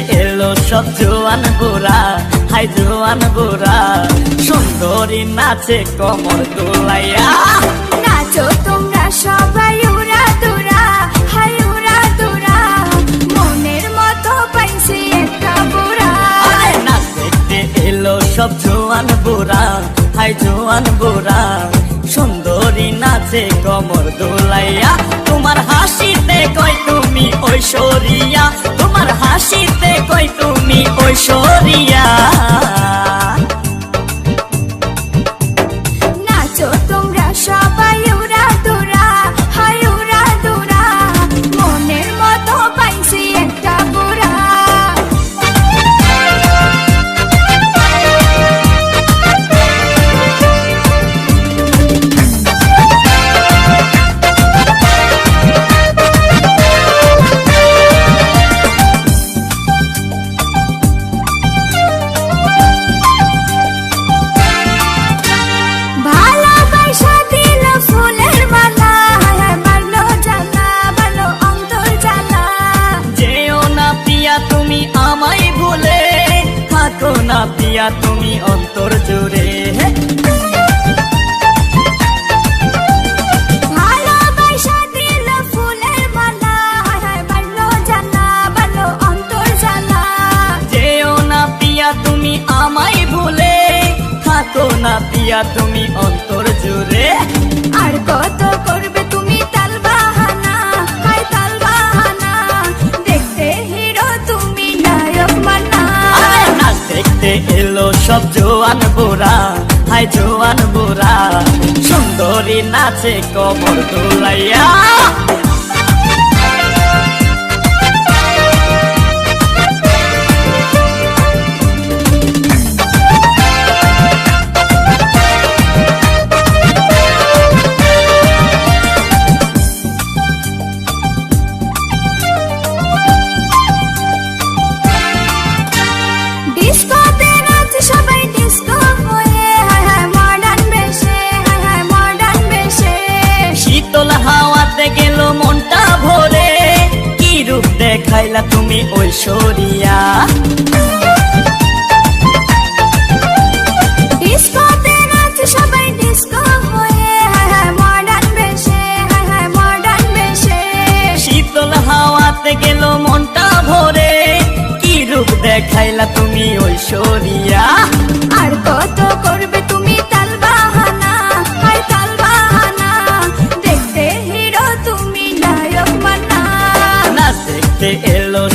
সব জোয়ান বুড়া হাই জোয়ান বুড়া। সুন্দরী নাচে কমর দোলাইয়া। নাচো তোমরা সবাই উড়া দুরা হাই উড়া দুরা। মনের মতো পাইছি একটা বুড়া। নাচ দেখতে এলো সব জোয়ান বুড়া হাই জোয়ান বুড়া। সুন্দরী নাচে কমর দোলাইয়া। তোমার হাসিতে কই তুমি ঐশ্বরিয়া। থাকো না পিয়া তুমি অন্তর জুড়ে। তুমি আমায় ভুলে থাকো না পিয়া তুমি অন্তর জুড়ে। আর কত করবে দেখতে এলো সব জোয়ান বোরা হাই জোয়ান বোরা সুন্দরী নাচে কবর দোলাইয়া। দেখাইলা তুমি ঐশ্বরিয়া ডিস্কোতে নাচ সবাই ডিস্কো হয়ে মডার্ন বেশে মডার্ন বেশে। শীতল হাওয়াতে গেল মনটা ভরে কি রূপ দেখাইলা তুমি ঐশ্বরিয়া আর কত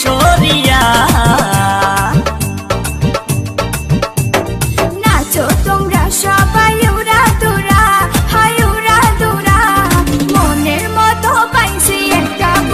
সরিয়া নাচো তোমরা সব।